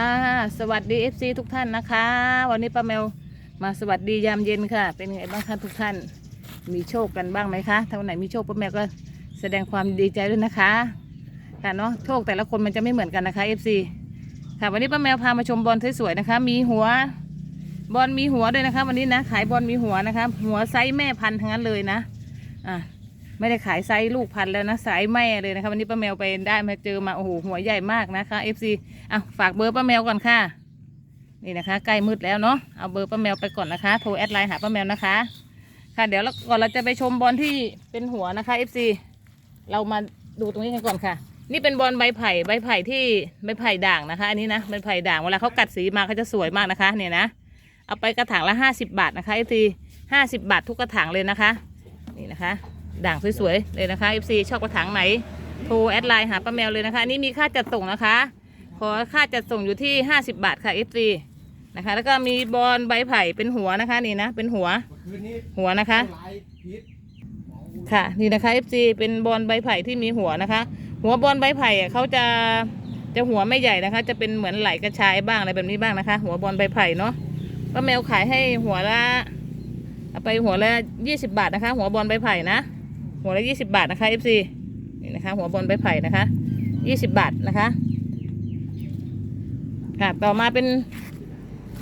ค่ะ สวัสดี FC ทุกท่านนะคะ วันนี้ป้าแมวมาสวัสดียามเย็นค่ะ เป็นไงบ้างคะทุกท่าน มีโชคกันบ้างไหมคะ ถ้าวันไหนมีโชคป้าแมวก็แสดงความดีใจด้วยนะคะค่ะเนาะโชคแต่ละคนมันจะไม่เหมือนกันนะคะ FC ค่ะวันนี้ป้าแมวพามาชมบอลสวยๆนะคะ มีหัวบอลมีหัวด้วยนะคะ วันนี้นะขายบอลมีหัวนะคะ หัวไซส์แม่พันธุ์ทั้งนั้นเลยนะอะ ไม่ได้ขายไซส์ลูกพันแล้วนะสายแม่เลยนะคะวันนี้ป้าแมวไปได้มาเจอมาโอ้โหหัวใหญ่มากนะคะ FC อะฝากเบอร์ป้าแมวก่อนค่ะ นี่นะคะ ใกล้มืดแล้วเนาะเอาเบอร์ป้าแมวไปก่อนนะคะโทรแอดไลน์หาป้าแมวนะคะ ค่ะเดี๋ยวเราก่อนเราจะไปชมบอลที่เป็นหัวนะคะ FC เรามาดูตรงนี้กันก่อนค่ะ นี่เป็นบอลใบไผ่ใบไผ่ที่ใบไผ่ด่างนะคะ อันนี้นะใบไผ่ด่างเวลาเขากัดสีมาเขาจะสวยมากนะคะเนี่ยนะเอาไปกระถางละห้าสิบาทนะคะ FC ห้าสิบาททุกกระถางเลยนะคะ นี่นะคะ ด่างสวยๆเลยนะคะ FC ชอบกระถางไหนโทรแอดไลน์หาป้าแมวเลยนะคะนี่มีค่าจัดส่งนะคะ ขอค่าจัดส่งอยู่ที่ 50 บาทค่ะ FC นะคะ แล้วก็มีบอลใบไผ่เป็นหัวนะคะนี่นะเป็นหัวหัวนะคะ ค่ะนี่นะคะ FC เป็นบอลใบไผ่ที่มีหัวนะคะ หัวบอลใบไผ่เขาจะจะหัวไม่ใหญ่นะคะ จะเป็นเหมือนไหลกระชายบ้างอะไรแบบนี้บ้างนะคะ หัวบอลใบไผ่เนาะป้าแมวขายให้หัวละเอาไปหัวละ20บาทนะคะ หัวบอลใบไผ่นะ หัวละ20บาทนะคะ FC นี่นะคะ หัวบอลใบไผ่นะคะ20บาทนะคะ ค่ะ ต่อมาเป็น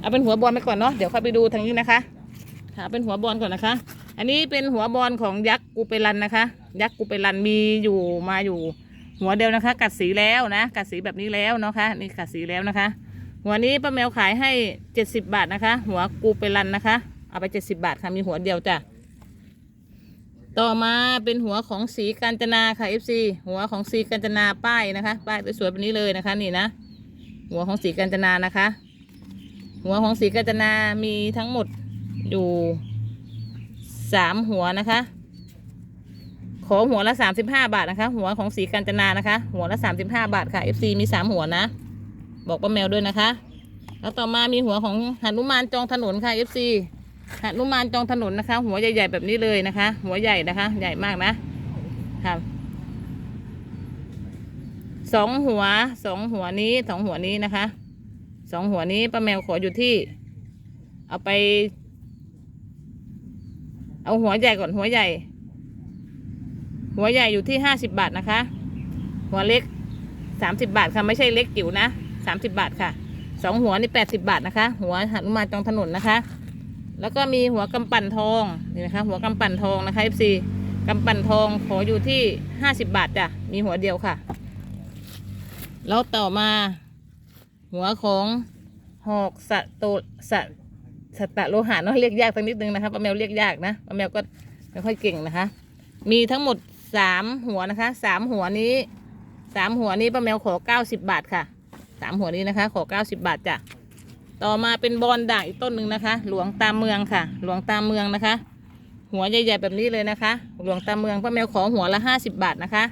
เอาเป็นหัวบอลไปก่อนเนาะ เดี๋ยวค่อยไปดูทางนี้นะคะ ค่ะ เป็นหัวบอลก่อนนะคะ อันนี้เป็นหัวบอลของยักษ์กูเปรันนะคะ ยักษ์กูเปรันมีอยู่มาอยู่ หัวเดียวนะคะ กัดสีแล้วนะ กัดสีแบบนี้แล้วเนาะคะนี่กัดสีแล้วนะคะ หัวนี้ป้าแมวขายให้เจ็ดสิบบาทนะคะ หัวกูเปรันนะคะ เอาไปเจ็ดสิบาทค่ะ มีหัวเดียวจ้ะ ต่อมาเป็นหัวของสีกาญจนาค่ะ FC หัวของสีกาญจนาป้ายนะคะ ป้ายสวยๆแบบนี้เลยนะคะ นี่นะ หัวของสีกาญจนานะคะ หัวของสีกาญจนามีทั้งหมดอยู่สามหัวนะคะ ขอหัวละสามสิบห้าบาทนะคะ หัวของสีกาญจนานะคะ หัวละสามสิบห้าบาทค่ะ FC มีสามหัวนะ บอกป้าแมวด้วยนะคะ แล้วต่อมามีหัวของหนุมานจองถนนค่ะ FC หนุมานจองถนนนะคะ หัวใหญ่ๆแบบนี้เลยนะคะ หัวใหญ่นะคะ ใหญ่มากนะ ค่ะสองหัวสองหัวนี้สองหัวนี้นะคะสองหัวนี้ป้าแมวขออยู่ที่ เอาไป เอาหัวใหญ่ก่อนหัวใหญ่ หัวใหญ่อยู่ที่ห้าสิบบาทนะคะ หัวเล็กสามสิบาทค่ะไม่ใช่เล็กจิ๋วนะสามสิบาทค่ะสองหัวนี่แปดสิบาทนะคะ หัวหนุมานจองถนนนะคะ แล้วก็มีหัวกำปั่นทองนี่นะคะ หัวกำปั่นทองนะคะ FC กำปั่นทองขออยู่ที่ห้าสิบบาทจ้ะมีหัวเดียวค่ะ แล้วต่อมา หัวของหอกสะโตสะสตะโลหะเนาะเรียกยากสักนิดนึงนะคะป้าแมวเรียกยากนะป้าแมวก็ไม่ค่อยเก่งนะคะ มีทั้งหมดสามหัวนะคะสามหัวนี้สามหัวนี้ป้าแมวขอเก้าสิบบาทค่ะสามหัวนี้นะคะ ขอเก้าสิบบาทจ้ะ ต่อมาเป็นบอลด่างอีกต้นหนึ่งนะคะ หลวงตามเมืองค่ะ หลวงตามเมืองนะคะ หัวใหญ่ๆแบบนี้เลยนะคะ หลวงตามเมืองป้าแมวขอหัวละห้าสิบบาทนะคะ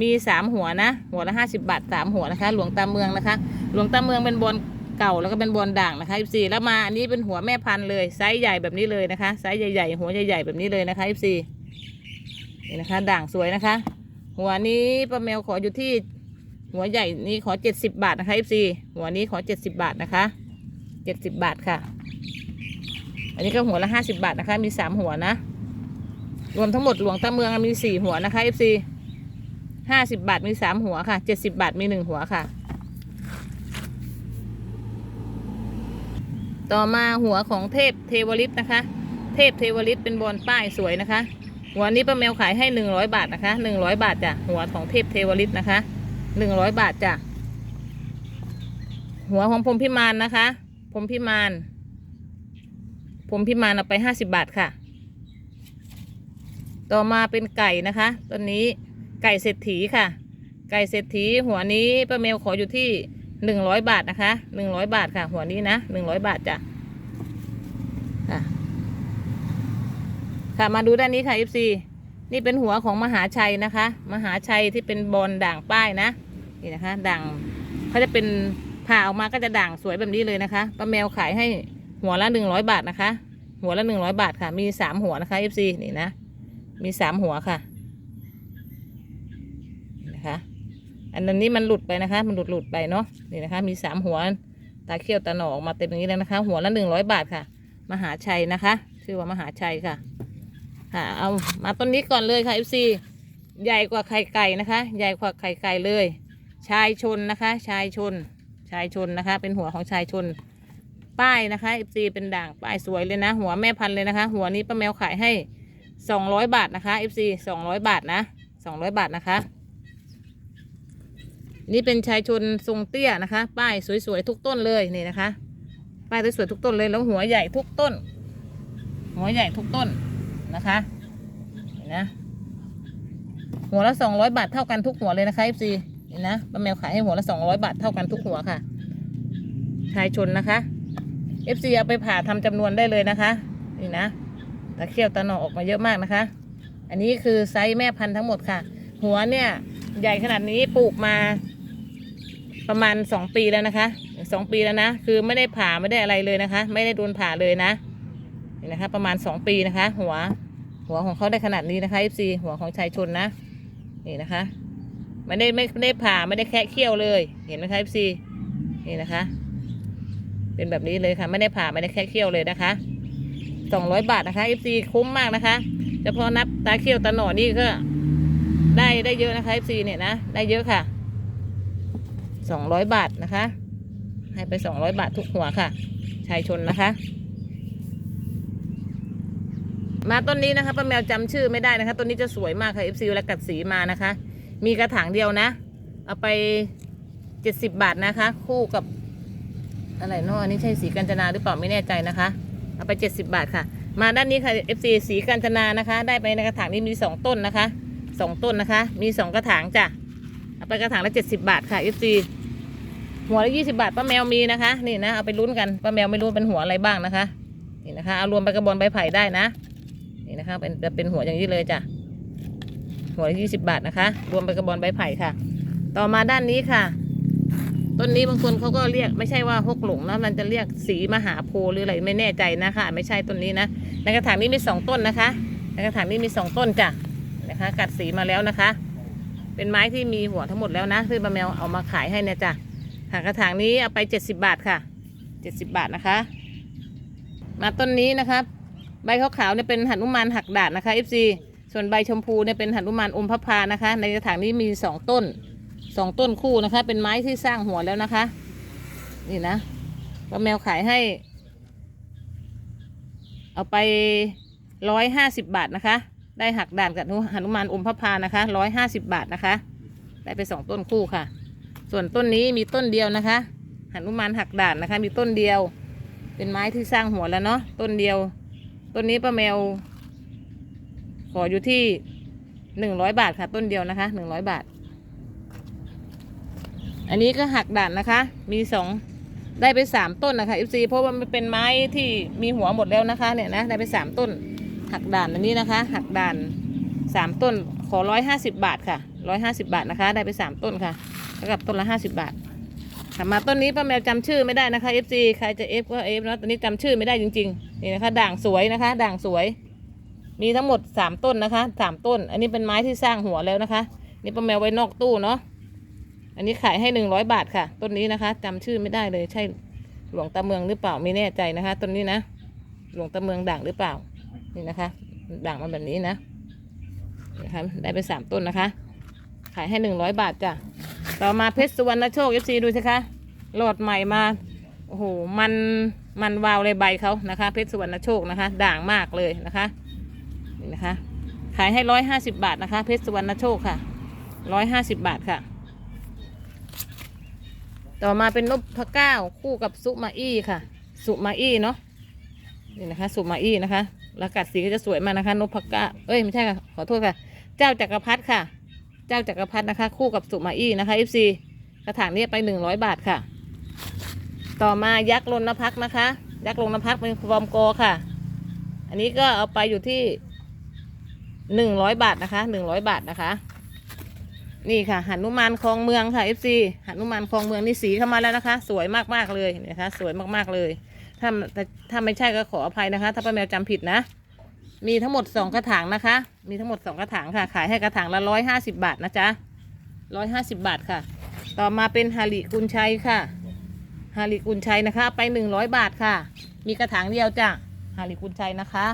มีสามหัวนะ หัวละห้าสิบาทสามหัวนะคะ หลวงตามเมืองนะคะ หลวงตามเมืองเป็นบอลเก่าแล้วก็เป็นบอลด่างนะคะ14แล้วมาอันนี้เป็นหัวแม่พันธุ์เลยไซส์ใหญ่แบบนี้เลยนะคะไซส์ใหญ่ ๆ หัวใหญ่ๆแบบนี้เลยนะคะ14นี่นะคะ ด่างสวยนะคะ หัวนี้ป้าแมวขออยู่ที่หัวใหญ่นี้ขอเจ็ดสิบบาทนะคะ14หัวนี้ขอเจ็ดสิบบาทนะคะ เจ็ดสิบบาทค่ะ อันนี้ก็หัวละห้าสิบาทนะคะ มีสามหัวนะ รวมทั้งหมดหลวงตาเมืองมีสี่หัวนะคะ FC ห้าสิบบาทมีสามหัวค่ะเจ็ดสิบาทมีหนึ่งหัวค่ะ ต่อมาหัวของเทพเทวฤทธิ์นะคะ เทพเทวฤทธิ์เป็นบอลป้ายสวยนะคะ หัวนี้ป้าแมวขายให้หนึ่งร้อยบาทนะคะหนึ่งร้อยบาทจ้ะหัวของเทพเทวฤทธิ์นะคะหนึ่งร้อยบาทจ้ะหัวของพรมพิมานนะคะ พรหมพิมานพรหมพิมานเอาไปห้าสิบาทค่ะ ต่อมาเป็นไก่นะคะตัวนี้ไก่เศรษฐีค่ะ ไก่เศรษฐีหัวนี้ป้าเมลขออยู่ที่หนึ่งร้อยบาทนะคะหนึ่งร้อยบาทค่ะ หัวนี้นะหนึ่งร้อยบาทจ้ะค่ะค่ะมาดูด้านนี้ค่ะ FC นี่เป็นหัวของมหาชัยนะคะ มหาชัยที่เป็นบอลด่างป้ายนะนี่นะคะด่างเขาจะเป็น ผ่าออกมาก็จะด่างสวยแบบนี้เลยนะคะป้าแมวขายให้หัวละหนึ่งร้อยบาทนะคะ หัวละหนึ่งร้อยบาทค่ะ มีสามหัวนะคะ FC นี่นะ มีสามหัวค่ะนะคะ อันนั้นนี้มันหลุดไปนะคะ มันหลุดหลุดไปเนาะนี่นะคะ มีสามหัวตาเขี้ยวตาหนอออกมาเต็มอย่างนี้แล้วนะคะ หัวละหนึ่งร้อยบาทค่ะ มหาชัยนะคะ ชื่อว่ามหาชัยค่ะ ค่ะ เอามาต้นนี้ก่อนเลยค่ะ FC ใหญ่กว่าไข่ไก่นะคะ ใหญ่กว่าไข่ไก่เลย ชายชนนะคะ ชายชน ชายชนนะคะ เป็นหัวของชายชน ป้ายนะคะ FC เป็นด่างป้ายสวยเลยนะ หัวแม่พันธุ์เลยนะคะ หัวนี้ป้าแมวขายให้สองร้อยบาทนะคะ FC สองร้อยบาทนะสองร้อยบาทนะคะ นี่เป็นชายชนทรงเตี้ยนะคะ ป้ายสวยๆทุกต้นเลยนี่นะคะ ป้ายสวยๆทุกต้นเลยแล้วหัวใหญ่ทุกต้น หัวใหญ่ทุกต้นนะคะเห็นะหัวละสองร้อยบาทเท่ากันทุกหัวเลยนะคะ FC นนะป้าแมวขายให้หัวละสองร้อยบาทเท่ากันทุกหัวค่ะ ชายชนนะคะ FC เอาไปผ่าทำจำนวนได้เลยนะคะนี่นะตะเคียวตะหนอออกมาเยอะมากนะคะ อันนี้คือไซส์แม่พันธุ์ทั้งหมดค่ะ หัวเนี่ย ใหญ่ขนาดนี้ปลูกมาประมาณสองปีแล้วนะคะสองปีแล้วนะ คือไม่ได้ผ่าไม่ได้อะไรเลยนะคะ ไม่ได้โดนผ่าเลยนะนี่นะคะ ประมาณสองปีนะคะ หัวหัวของเขาได้ขนาดนี้นะคะ FC หัวของชายชนนะนี่นะคะ ไม่ได้ไม่ได้ผ่าไม่ได้แคะเขี้ยวเลย เห็นไหมคะ FC นี่นะคะ เป็นแบบนี้เลยค่ะ ไม่ได้ผ่าไม่ได้แค่เคี่ยวเลยนะคะสองร้อยบาทนะคะ FC คุ้มมากนะคะเฉพาะนับตาเคี่ยวตาหนอนี่ก็ได้ได้เยอะนะคะ FC เนี่ยนะได้เยอะค่ะสองร้อยบาทนะคะ ให้ไปสองร้อยบาททุกหัวค่ะชายชนนะคะ มาต้นนี้นะคะป้าแมวจำชื่อไม่ได้นะคะต้นนี้จะสวยมากค่ะ FC เวลากัดสีมานะคะ มีกระถางเดียวนะ เอาไปเจ็ดสิบบาทนะคะ คู่กับอะไรเนาะอันนี้ใช่สีกัญจนาหรือเปล่าไม่แน่ใจนะคะ เอาไป70บาทค่ะ มาด้านนี้ค่ะ FC สีกัญจนานะคะ ได้ไปในกระถางนี้มี2ต้นนะคะ2ต้นนะคะ มี2กระถางจ้ะเอาไปกระถางละ70บาทค่ะ FC หัวละ20บาทป้าแมวมีนะคะ นี่นะเอาไปลุ้นกันป้าแมวไม่รู้เป็นหัวอะไรบ้างนะคะ นี่นะคะเอารวมไปกระบอนใบไผ่ได้นะ นี่นะคะเป็นจะเป็นหัวอย่างนี้เลยจ้ะ หัวละ20บาทนะคะ รวมไปกระบอนใบไผ่ค่ะ ต่อมาด้านนี้ค่ะ ต้นนี้บางคนเขาก็เรียกไม่ใช่ว่าฮกหลงนะมันจะเรียกสีมหาโพหรืออะไรไม่แน่ใจนะคะ ไม่ใช่ต้นนี้นะในกระถางนี้มีสองต้นนะคะในกระถางนี้มีสองต้นจ้ะนะคะ กัดสีมาแล้วนะคะ เป็นไม้ที่มีหัวทั้งหมดแล้วนะที่ป้าแมวเอามาขายให้เนี่ยจ้ะค่ะกระถางนี้เอาไปเจ็ดสิบาทค่ะเจ็ดสิบาทนะคะ มาต้นนี้นะครับ ใบขาวๆเนี่ยเป็นหันุมานหักดาดนะคะ FC ส่วนใบชมพูเนี่ยเป็นหนุมานอมพระพานะคะ ในกระถางนี้มีสองต้นสองต้นคู่นะคะ เป็นไม้ที่สร้างหัวแล้วนะคะ นี่นะป้าแมวขายให้ เอาไปร้อยห้าสิบบาทนะคะ ได้หักด่านกับหนุมานอมพระพานะคะร้อยห้าสิบบาทนะคะ ได้ไปสองต้นคู่ค่ะ ส่วนต้นนี้มีต้นเดียวนะคะหนุมานหักด่านนะคะ มีต้นเดียว เป็นไม้ที่สร้างหัวแล้วเนาะต้นเดียวต้นนี้ป้าแมว ขออยู่ที่หนึ่งร้อยบาทค่ะ ต้นเดียวนะคะหนึ่งร้อยบาท อันนี้ก็หักด่านนะคะ มีสองได้ไปสามต้นนะคะ FC เพราะว่ามันเป็นไม้ที่มีหัวหมดแล้วนะคะ เนี่ยนะได้ไปสามต้น หักด่านอันนี้นะคะ หักด่านสามต้นขอร้อยห้าสิบบาทค่ะร้อยห้าสิบาทนะคะ ได้ไปสามต้นค่ะเท่ากับต้นละห้าสิบาทค่ะมาต้นนี้ป้าแมวจำชื่อไม่ได้นะคะ FC ใครจะ F ก็ F เนาะตอนนี้จำชื่อไม่ได้จริงๆนี่นะคะ ด่างสวยนะคะ ด่างสวย มีทั้งหมดสามต้นนะคะสามต้น อันนี้เป็นไม้ที่สร้างหัวแล้วนะคะ นี่ป้าแมวไว้นอกตู้เนาะอันนี้ขายให้หนึ่งร้อยบาทค่ะ ต้นนี้นะคะจำชื่อไม่ได้เลยใช่หลวงตาเมืองหรือเปล่าไม่แน่ใจนะคะต้นนี้นะ หลวงตาเมืองด่างหรือเปล่า นี่นะคะ ด่างมาแบบนี้นะนะคะได้ไปสามต้นนะคะ ขายให้หนึ่งร้อยบาทจ้ะต่อมาเพชรสุวรรณโชคเอฟซีดูสิคะโหลดใหม่มาโอ้โหมันมันวาวเลยใบเขานะคะ เพชรสุวรรณโชคนะคะ ด่างมากเลยนะคะ ขายให้ร้อยห้าสิบบาทนะคะ เพชรสุวรรณโชคค่ะร้อยห้าสิบบาทค่ะ ต่อมาเป็นนพพะเก้าคู่กับสุมาอี้ค่ะ สุมาอี้เนาะนี่นะคะ สุมาอี้นะคะล้วกัดสีก็จะสวยมากนะคะนพพะเก้าเอ้ยไม่ใช่ค่ะขอโทษค่ะ เจ้าจักรพรรดิค่ะ เจ้าจักรพรรดินะคะ คู่กับสุมาอี้นะคะ FC กระถางนี้ไปหนึ่งร้อยบาทค่ะ ต่อมายักษ์ลนพักนะคะ ยักษ์ลนพักเป็นฟอร์มโกค่ะ อันนี้ก็เอาไปอยู่ที่ หนึ่งร้อยบาทนะคะหนึ่งร้อยบาทนะคะ นี่ค่ะหันุมานคลองเมืองค่ะ FC หันุมานคลองเมืองนี่สีเข้ามาแล้วนะคะ สวยมากๆเลยนะคะ สวยมากๆเลยถ้าถ้าถ้าไม่ใช่ก็ขออภัยนะคะ ถ้าป้าแมวจำผิดนะ มีทั้งหมดสองกระถางนะคะ มีทั้งหมดสองกระถางค่ะ ขายให้กระถางละร้อยห้าสิบาทนะจ๊ะร้อยห้าสิบาทค่ะ ต่อมาเป็นฮาริกุลชัยค่ะฮาริกุลชัยนะคะ ไปหนึ่งร้อยบาทค่ะ มีกระถางเดียวจ้ะฮาริกุลชัยนะคะ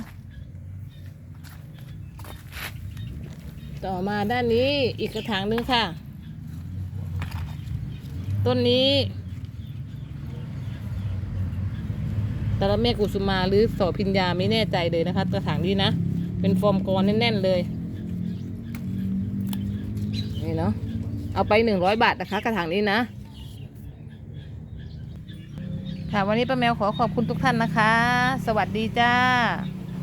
ต่อมาด้านนี้อีกกระถางหนึ่งค่ะ ต้นนี้ตะละเมกุสุมาหรือโสพิญญาไม่แน่ใจเลยนะคะกระถางนี้นะ เป็นฟอร์มกรแน่น ๆ เลยนี่เนาะเอาไปหนึ่งร้อยบาทนะคะ กระถางนี้นะค่ะวันนี้ป้าแมวขอขอบคุณทุกท่านนะคะ สวัสดีจ้า